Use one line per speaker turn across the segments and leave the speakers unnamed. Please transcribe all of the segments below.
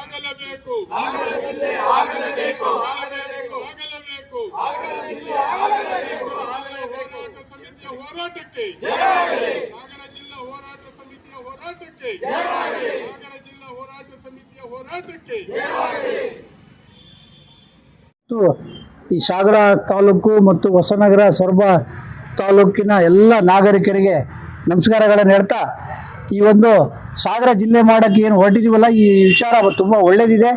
ಆಗಲೇಬೇಕು. ಆಗಲೇಬೇಕು. ಆಗಲೇಬೇಕು. ಆಗಲೇಬೇಕು. ಹೋರಾಟ ಸಮಿತಿಯ ಹೋರಾಟಕ್ಕೆ. ನಾಗರ ಜಿಲ್ಲಾ ಹೋರಾಟ ಸಮಿತಿಯ ಹೋರಾಟಕ್ಕೆ. ನಾಗರ ಜಿಲ್ಲಾ ಹೋರಾಟ ಸಮಿತಿಯ ಹೋರಾಟಕ್ಕೆ.
ಮತ್ತು ಈ ಸಾಗರ ತಾಲೂಕು ಮತ್ತು ಹೊಸನಗರ, ಸೊರಬ ತಾಲೂಕಿನ ಎಲ್ಲ ನಾಗರಿಕರಿಗೆ ನಮಸ್ಕಾರಗಳನ್ನು ಹೇಳ್ತಾ ಈ ಒಂದು ಸಾಗರ ಜಿಲ್ಲೆ ಮಾಡೋಕ್ಕೆ ಏನು ಹೊರಟಿದ್ದೀವಲ್ಲ ಈ ವಿಚಾರ ತುಂಬ ಒಳ್ಳೆಯದಿದೆ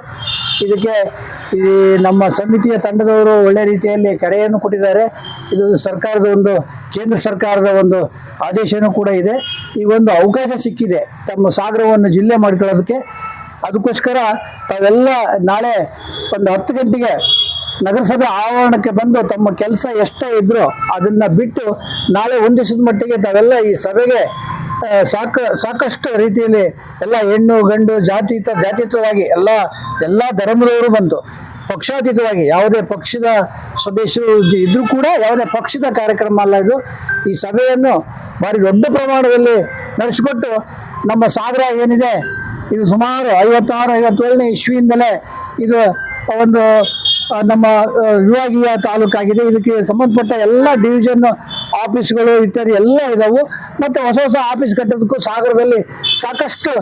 ಇದಕ್ಕೆ ಈ ನಮ್ಮ ಸಮಿತಿಯ ತಂಡದವರು ಒಳ್ಳೆ ರೀತಿಯಲ್ಲಿ ಕರೆಯನ್ನು ಕೊಟ್ಟಿದ್ದಾರೆ. ಇದು ಸರ್ಕಾರದ ಒಂದು, ಕೇಂದ್ರ ಸರ್ಕಾರದ ಒಂದು ಆದೇಶನೂ ಕೂಡ ಇದೆ. ಈ ಒಂದು ಅವಕಾಶ ಸಿಕ್ಕಿದೆ ತಮ್ಮ ಸಾಗರವನ್ನು ಜಿಲ್ಲೆ ಮಾಡಿಕೊಳ್ಳೋದಕ್ಕೆ. ಅದಕ್ಕೋಸ್ಕರ ತಾವೆಲ್ಲ ನಾಳೆ ಒಂದು ಹತ್ತು ಗಂಟೆಗೆ ನಗರಸಭೆ ಆವರಣಕ್ಕೆ ಬಂದು ತಮ್ಮ ಕೆಲಸ ಎಷ್ಟೇ ಇದ್ರೂ ಅದನ್ನು ಬಿಟ್ಟು ನಾಳೆ ಒಂದು ಮಟ್ಟಿಗೆ ತಾವೆಲ್ಲ ಈ ಸಭೆಗೆ ಸಾಕ, ಸಾಕಷ್ಟು ರೀತಿಯಲ್ಲಿ ಎಲ್ಲ ಹೆಣ್ಣು, ಗಂಡು ಜಾತೀತ ಜಾತೀತವಾಗಿ ಎಲ್ಲ ಎಲ್ಲ ಧರ್ಮದವರು ಬಂತು ಪಕ್ಷಾತೀತವಾಗಿ ಯಾವುದೇ ಪಕ್ಷದ ಸದಸ್ಯರು ಇದ್ರೂ ಕೂಡ ಯಾವುದೇ ಪಕ್ಷದ ಕಾರ್ಯಕ್ರಮ ಅಲ್ಲ ಇದು. ಈ ಸಭೆಯನ್ನು ಭಾರಿ ದೊಡ್ಡ ಪ್ರಮಾಣದಲ್ಲಿ ನಡೆಸಿಕೊಟ್ಟು ನಮ್ಮ ಸಾಗರ ಏನಿದೆ, ಇದು ಸುಮಾರು ಐವತ್ತಾರು, ಐವತ್ತೇಳನೇ ಇಸ್ವಿಯಿಂದಲೇ ಇದು ಒಂದು ನಮ್ಮ ವಿಭಾಗೀಯ ತಾಲೂಕಾಗಿದೆ. ಇದಕ್ಕೆ ಸಂಬಂಧಪಟ್ಟ ಎಲ್ಲ ಡಿವಿಷನ್ ಆಫೀಸ್ಗಳು, ಇತ್ಯಾದಿ ಎಲ್ಲ ಇದಾವು. ಮತ್ತು ಹೊಸ ಹೊಸ ಆಫೀಸ್ ಕಟ್ಟೋದಕ್ಕೂ ಸಾಗರದಲ್ಲಿ ಸಾಕಷ್ಟು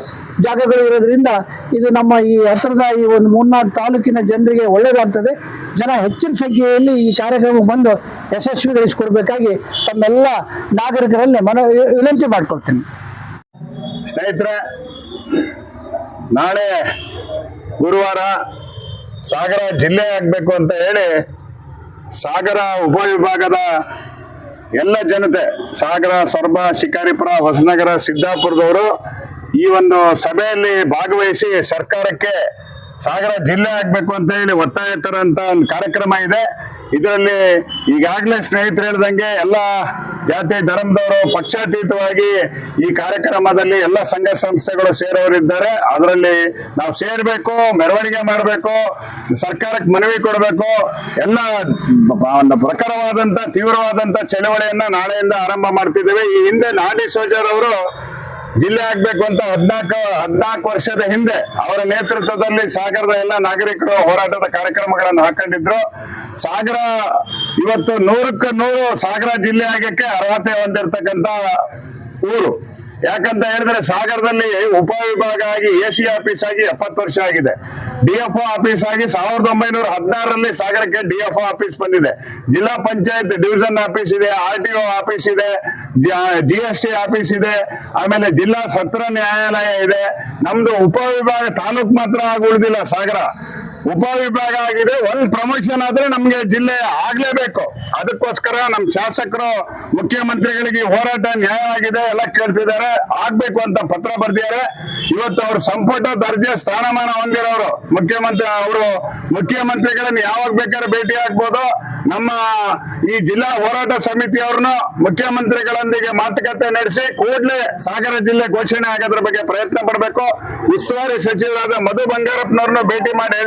ಜಾಗಗಳು ಇರೋದ್ರಿಂದ ಇದು ನಮ್ಮ ಈ ಹತ್ತಿರದ ಈ ಒಂದು ಮೂರ್ನಾಲ್ಕು ತಾಲೂಕಿನ ಜನರಿಗೆ ಒಳ್ಳೆಯದಾಗ್ತದೆ ಜನ ಹೆಚ್ಚಿನ ಸಂಖ್ಯೆಯಲ್ಲಿ ಈ ಕಾರ್ಯಕ್ರಮಕ್ಕೆ ಬಂದು ಯಶಸ್ವಿಗೊಳಿಸಿಕೊಡ್ಬೇಕಾಗಿ ತಮ್ಮೆಲ್ಲ ನಾಗರಿಕರಲ್ಲಿ ಮನ ವಿನಂತಿ ಮಾಡ್ಕೊಳ್ತೀನಿ.
ಸ್ನೇಹಿತರೆ, ನಾಳೆ ಗುರುವಾರ ಸಾಗರ ಜಿಲ್ಲೆ ಆಗಬೇಕು ಅಂತ ಹೇಳಿ ಸಾಗರ ಉಪವಿಭಾಗದ ಎಲ್ಲ ಜನತೆ, ಸಾಗರ, ಸೊರಬ, ಶಿಕಾರಿಪುರ, ಹೊಸನಗರ, ಸಿದ್ದಾಪುರದವರು ಈ ಒಂದು ಸಭೆಯಲ್ಲಿ ಭಾಗವಹಿಸಿ ಸರ್ಕಾರಕ್ಕೆ ಸಾಗರ ಜಿಲ್ಲೆ ಆಗಬೇಕು ಅಂತ ಹೇಳಿ ಒತ್ತಾಯ ತರಂತ ಒಂದು ಕಾರ್ಯಕ್ರಮ ಇದೆ. ಇದರಲ್ಲಿ ಈಗಾಗಲೇ ಸ್ನೇಹಿತರು ಹೇಳ್ದಂಗೆ ಎಲ್ಲ ಜಾತಿ ಧರ್ಮದವರು ಪಕ್ಷಾತೀತವಾಗಿ ಈ ಕಾರ್ಯಕ್ರಮದಲ್ಲಿ ಎಲ್ಲ ಸಂಘ ಸಂಸ್ಥೆಗಳು ಸೇರೋರಿದ್ದಾರೆ. ಅದರಲ್ಲಿ ನಾವು ಸೇರ್ಬೇಕು, ಮೆರವಣಿಗೆ ಮಾಡಬೇಕು, ಸರ್ಕಾರಕ್ಕೆ ಮನವಿ ಕೊಡಬೇಕು. ಎಲ್ಲ ಪ್ರಖರವಾದಂತ, ತೀವ್ರವಾದಂತ ಚಳವಳಿಯನ್ನ ನಾಳೆಯಿಂದ ಆರಂಭ ಮಾಡ್ತಿದ್ದೇವೆ. ಈ ಹಿಂದೆ ನಾಡಿ ಸೋಜರ್ ಅವರು ಜಿಲ್ಲೆ ಆಗ್ಬೇಕು ಅಂತ ಹದ್ನಾಲ್ಕು ಹದ್ನಾಲ್ಕು ವರ್ಷದ ಹಿಂದೆ ಅವರ ನೇತೃತ್ವದಲ್ಲಿ ಸಾಗರದ ಎಲ್ಲ ನಾಗರಿಕರು ಹೋರಾಟದ ಕಾರ್ಯಕ್ರಮಗಳನ್ನು ಹಾಕೊಂಡಿದ್ರು. ಸಾಗರ ಇವತ್ತು ನೂರಕ್ಕೆ ನೂರು ಸಾಗರ ಜಿಲ್ಲೆ ಆಗಕ್ಕೆ ಅರ್ಹತೆ ಹೊಂದಿರತಕ್ಕಂತ ಊರು. ಯಾಕಂತ ಹೇಳಿದ್ರೆ ಸಾಗರದಲ್ಲಿ ಉಪವಿಭಾಗ ಆಗಿ ಎ ಸಿ ಆಫೀಸ್ ಆಗಿ ಎಪ್ಪತ್ತು ವರ್ಷ ಆಗಿದೆ. ಡಿ ಎಫ್ ಆಫೀಸ್ ಆಗಿ ಸಾವಿರದ ಒಂಬೈನೂರ ಹದಿನಾರರಲ್ಲಿ ಸಾಗರಕ್ಕೆ ಡಿ ಎಫ್ ಆಫೀಸ್ ಬಂದಿದೆ. ಜಿಲ್ಲಾ ಪಂಚಾಯತ್ ಡಿವಿಷನ್ ಆಫೀಸ್ ಇದೆ ಆರ್ ಟಿ ಒ ಆಫೀಸ್ ಇದೆ, ಜಿ ಎಸ್ ಟಿ ಆಫೀಸ್ ಇದೆ, ಆಮೇಲೆ ಜಿಲ್ಲಾ ಸತ್ರ ನ್ಯಾಯಾಲಯ ಇದೆ. ನಮ್ದು ಉಪವಿಭಾಗ ತಾಲೂಕ್ ಮಾತ್ರ ಆಗಿ ಉಳಿದಿಲ್ಲ ಸಾಗರ. ಉಪವಿಭಾಗ ಆಗಿದೆ. ಒಂದ್ ಪ್ರಮೋಷನ್ ಆದ್ರೆ ನಮ್ಗೆ ಜಿಲ್ಲೆ ಆಗ್ಲೇಬೇಕು. ಅದಕ್ಕೋಸ್ಕರ ನಮ್ ಶಾಸಕರು, ಮುಖ್ಯಮಂತ್ರಿಗಳಿಗೆ ಹೋರಾಟ ನ್ಯಾಯ ಆಗಿದೆ ಎಲ್ಲ ಕೇಳ್ತಿದ್ದಾರೆ. ಆಗ್ಬೇಕು ಅಂತ ಪತ್ರ ಬರ್ದಿದ್ದಾರೆ. ಇವತ್ತು ಅವ್ರ ಸಂಪುಟ ದರ್ಜೆ ಸ್ಥಾನಮಾನ ಹೊಂದಿರೋರು. ಮುಖ್ಯಮಂತ್ರಿ, ಅವರು ಮುಖ್ಯಮಂತ್ರಿಗಳನ್ನ ಯಾವಾಗ ಬೇಕಾದ್ರೆ ಭೇಟಿ ಆಗ್ಬೋದು. ನಮ್ಮ ಈ ಜಿಲ್ಲಾ ಹೋರಾಟ ಸಮಿತಿಯವ್ರನ್ನ ಮುಖ್ಯಮಂತ್ರಿಗಳೊಂದಿಗೆ ಮಾತುಕತೆ ನಡೆಸಿ ಕೂಡಲೇ ಸಾಗರ ಜಿಲ್ಲೆ ಘೋಷಣೆ ಆಗೋದ್ರ ಬಗ್ಗೆ ಪ್ರಯತ್ನ ಪಡಬೇಕು. ಉಸ್ತುವಾರಿ ಸಚಿವರಾದ ಮಧು ಬಂಗಾರಪ್ಪನವ್ರನ್ನ ಭೇಟಿ ಮಾಡಿ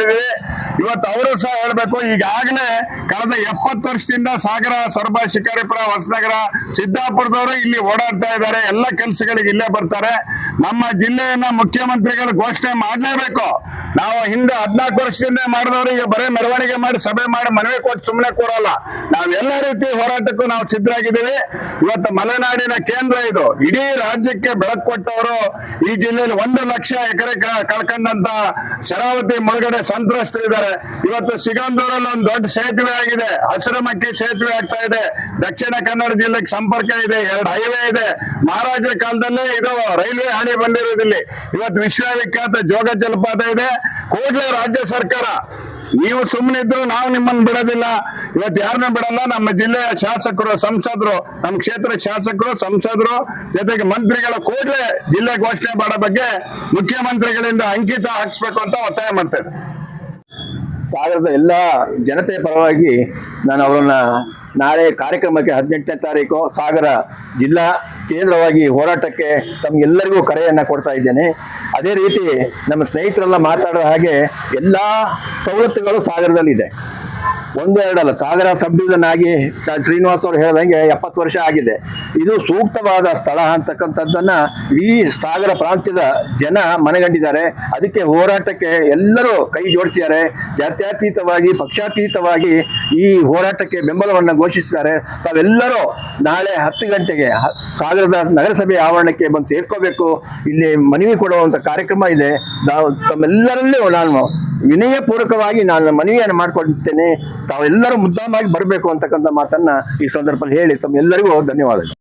ಇವತ್ತು ಅವರು ಸಹ ಹೇಳಬೇಕು, ಈಗಾಗಲೇ ಕಳೆದ ಎಪ್ಪತ್ತು ವರ್ಷದಿಂದ ಸಾಗರ, ಸೊರಬ, ಶಿಕಾರಿಪುರ, ಹೊಸನಗರ, ಸಿದ್ದಾಪುರದವರು ಇಲ್ಲಿ ಓಡಾಡ್ತಾ ಇದ್ದಾರೆ. ಎಲ್ಲ ಕೆಲಸಗಳಿಗೆ ಇಲ್ಲೇ ಬರ್ತಾರೆ. ನಮ್ಮ ಜಿಲ್ಲೆಯನ್ನ ಮುಖ್ಯಮಂತ್ರಿಗಳು ಘೋಷಣೆ ಮಾಡಲೇಬೇಕು. ನಾವು ಹಿಂದೆ ಹದಿನಾಲ್ಕು ವರ್ಷದಿಂದ ಮಾಡಿದವರು ಈಗ ಬರೀ ಮೆರವಣಿಗೆ ಮಾಡಿ, ಸಭೆ ಮಾಡಿ ಮನವಿ ಕೊಟ್ಟು ಸುಮ್ಮನೆ ಕೂರಲ್ಲ. ನಾವು ಎಲ್ಲ ರೀತಿ ಹೋರಾಟಕ್ಕೂ ನಾವು ಸಿದ್ಧರಾಗಿದ್ದೀವಿ. ಇವತ್ತು ಮಲೆನಾಡಿನ ಕೇಂದ್ರ ಇದು. ಇಡೀ ರಾಜ್ಯಕ್ಕೆ ಬೆಳಕು ಕೊಟ್ಟವರು ಈ ಜಿಲ್ಲೆಯಲ್ಲಿ ಒಂದು ಲಕ್ಷ ಎಕರೆ ಕಳ್ಕೊಂಡಂತ ಶರಾವತಿ ಮುಳುಗಡೆ ಸಂತ್ರಸ್ತರಿದ್ದಾರೆ ಇವತ್ತು ಸಿಗಂದೂರಲ್ಲಿ ಒಂದು ದೊಡ್ಡ ಸೇತುವೆ ಆಗಿದೆ. ಹಸಿರಮಕ್ಕಿ ಸೇತುವೆ ಆಗ್ತಾ ಇದೆ. ದಕ್ಷಿಣ ಕನ್ನಡ ಜಿಲ್ಲೆಗೆ ಸಂಪರ್ಕ ಇದೆ. ಎರಡು ಹೈವೇ ಇದೆ. ಮಹಾರಾಜರ ಕಾಲದಲ್ಲೇ ಇದು ರೈಲ್ವೆ ಹಳಿ ಬಂದಿರೋದಿಲ್ಲಿ. ಇವತ್ತು ವಿಶ್ವವಿಖ್ಯಾತ ಜೋಗ ಜಲಪಾತ ಇದೆ. ಕೂಡಲೇ ರಾಜ್ಯ ಸರ್ಕಾರ, ನೀವು ಸುಮ್ಮನೆ ಇದ್ರು ನಾವು ನಿಮ್ಮನ್ನು ಬಿಡೋದಿಲ್ಲ. ಇವತ್ತು ಯಾರನ್ನ ಬಿಡಲ್ಲ. ನಮ್ಮ ಜಿಲ್ಲೆಯ ಶಾಸಕರು, ಸಂಸದರು, ನಮ್ಮ ಕ್ಷೇತ್ರ ಶಾಸಕರು, ಸಂಸದರು, ಜೊತೆಗೆ ಮಂತ್ರಿಗಳ ಕೂಡಲೇ ಜಿಲ್ಲೆ ಘೋಷಣೆ ಮಾಡೋ ಬಗ್ಗೆ ಮುಖ್ಯಮಂತ್ರಿಗಳಿಂದ ಅಂಕಿತ ಹಾಕ್ಸ್ಬೇಕು ಅಂತ ಒತ್ತಾಯ ಮಾಡ್ತಾ ಇದ್ದಾರೆ.
ಸಾಗರದ ಎಲ್ಲ ಜನತೆಯ ಪರವಾಗಿ ನಾನು ಅವರನ್ನ ನಾಳೆ ಕಾರ್ಯಕ್ರಮಕ್ಕೆ ಹದಿನೆಂಟನೇ ತಾರೀಕು ಸಾಗರ ಜಿಲ್ಲಾ ಕೇಂದ್ರವಾಗಿ ಹೋರಾಟಕ್ಕೆ ತಮಗೆಲ್ಲರಿಗೂ ಕರೆಯನ್ನು ಕೊಡ್ತಾ ಇದ್ದೇನೆ. ಅದೇ ರೀತಿ ನಮ್ಮ ಸ್ನೇಹಿತರೆಲ್ಲ ಮಾತಾಡೋ ಹಾಗೆ ಎಲ್ಲ ಸವಲತ್ತುಗಳು ಸಾಗರದಲ್ಲಿದೆ. ಒಂದು ಎರಡಲ್ಲ ಸಾಗರ ಸಬ್ ಡಿವಿಷನ್ ಆಗಿ ಶ್ರೀನಿವಾಸ್ ಅವರು ಹೇಳ್ದಂಗೆ ಎಪ್ಪತ್ತು ವರ್ಷ ಆಗಿದೆ. ಇದು ಸೂಕ್ತವಾದ ಸ್ಥಳ ಅಂತಕ್ಕಂಥದ್ದನ್ನ ಈ ಸಾಗರ ಪ್ರಾಂತ್ಯದ ಜನ ಮನಗಂಡಿದ್ದಾರೆ. ಅದಕ್ಕೆ ಹೋರಾಟಕ್ಕೆ ಎಲ್ಲರೂ ಕೈ ಜೋಡಿಸಿದ್ದಾರೆ. ಜಾತ್ಯತೀತವಾಗಿ, ಪಕ್ಷಾತೀತವಾಗಿ ಈ ಹೋರಾಟಕ್ಕೆ ಬೆಂಬಲವನ್ನು ಘೋಷಿಸಿದ್ದಾರೆ. ತಾವೆಲ್ಲರೂ ನಾಳೆ ಹತ್ತು ಗಂಟೆಗೆ ಸಾಗರದ ನಗರಸಭೆ ಆವರಣಕ್ಕೆ ಬಂದು ಸೇರ್ಕೋಬೇಕು. ಇಲ್ಲಿ ಮನವಿ ಕೊಡುವಂತ ಕಾರ್ಯಕ್ರಮ ಇದೆ. ನಾವು ತಮ್ಮೆಲ್ಲರಲ್ಲೂ ನಾನು ವಿನಯಪೂರ್ವಕವಾಗಿ ನಾನು ಮನವಿಯನ್ನು ಮಾಡಿಕೊಳ್ತೇನೆ. ತಾವೆಲ್ಲರೂ ಮುದ್ದಾಮಾಗಿ ಬರಬೇಕು ಅಂತಕ್ಕಂಥ ಮಾತನ್ನ ಈ ಸಂದರ್ಭದಲ್ಲಿ ಹೇಳಿ ತಮ್ಮೆಲ್ಲರಿಗೂ ಧನ್ಯವಾದಗಳು.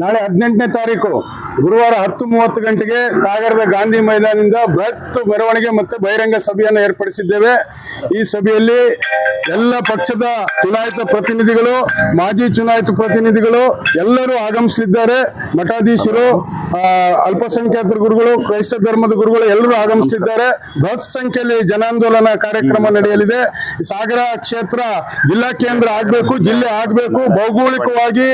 ನಾಳೆ ಹದಿನೆಂಟನೇ ತಾರೀಕು. ಗುರುವಾರ ಹತ್ತು ಮೂವತ್ತು ಗಂಟೆಗೆ ಸಾಗರದ ಗಾಂಧಿ ಮೈದಾನದಿಂದ ಬೃಹತ್ ಮೆರವಣಿಗೆ ಮತ್ತು ಬಹಿರಂಗ ಸಭೆಯನ್ನು ಏರ್ಪಡಿಸಿದ್ದೇವೆ. ಈ ಸಭೆಯಲ್ಲಿ ಎಲ್ಲ ಪಕ್ಷದ ಚುನಾಯಿತ ಪ್ರತಿನಿಧಿಗಳು, ಮಾಜಿ ಚುನಾಯಿತ ಪ್ರತಿನಿಧಿಗಳು ಎಲ್ಲರೂ ಆಗಮಿಸಲಿದ್ದಾರೆ. ಮಠಾಧೀಶರು ಅಲ್ಪಸಂಖ್ಯಾತರ ಗುರುಗಳು, ಕ್ರೈಸ್ತ ಧರ್ಮದ ಗುರುಗಳು ಎಲ್ಲರೂ ಆಗಮಿಸಲಿದ್ದಾರೆ. ಬೃಹತ್ ಸಂಖ್ಯೆಯಲ್ಲಿ ಜನಾಂದೋಲನ ಕಾರ್ಯಕ್ರಮ ನಡೆಯಲಿದೆ. ಸಾಗರ ಕ್ಷೇತ್ರ ಜಿಲ್ಲಾ ಕೇಂದ್ರ ಆಗಬೇಕು, ಜಿಲ್ಲೆ ಆಗಬೇಕು. ಭೌಗೋಳಿಕವಾಗಿ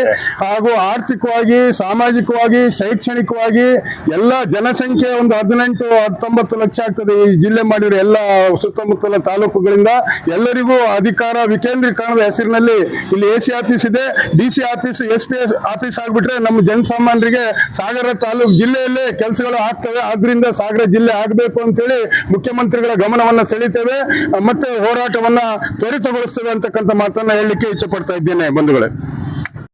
ಹಾಗೂ ಆರ್ಥಿಕವಾಗಿ, ಸಾಮಾಜಿಕವಾಗಿ ಶೈಕ್ಷಣಿಕವಾಗಿ ಎಲ್ಲ ಜನಸಂಖ್ಯೆ ಒಂದು ಹದಿನೆಂಟು, ಹತ್ತೊಂಬತ್ತು ಲಕ್ಷ ಆಗ್ತದೆ ಈ ಜಿಲ್ಲೆ ಮಾಡಿರೋ ಎಲ್ಲ ಸುತ್ತಮುತ್ತಲ ತಾಲೂಕುಗಳಿಂದ ಎಲ್ಲರಿಗೂ ಅಧಿಕಾರ ವಿಕೇಂದ್ರೀಕರಣದ ಹೆಸರಿನಲ್ಲಿ ಇಲ್ಲಿ ಎ ಸಿ ಆಫೀಸ್ ಇದೆ. D C office, S P S office ಆಗ್ಬಿಟ್ರೆ ನಮ್ಮ ಜನಸಾಮಾನ್ಯರಿಗೆ ಸಾಗರ ತಾಲೂಕು ಜಿಲ್ಲೆಯಲ್ಲೇ ಕೆಲಸಗಳು ಆಗ್ತವೆ. ಆದ್ರಿಂದ ಸಾಗರ ಜಿಲ್ಲೆ ಆಗಬೇಕು ಅಂತೇಳಿ ಮುಖ್ಯಮಂತ್ರಿಗಳ ಗಮನವನ್ನು ಸೆಳೀತೇವೆ. ಮತ್ತೆ ಹೋರಾಟವನ್ನ ತ್ವರಿತಗೊಳಿಸ್ತೇವೆ ಅಂತಕ್ಕಂಥ ಮಾತನ್ನ ಹೇಳಲಿಕ್ಕೆ ಇಚ್ಛೆ ಪಡ್ತಾ ಇದ್ದೇನೆ ಬಂಧುಗಳೇ.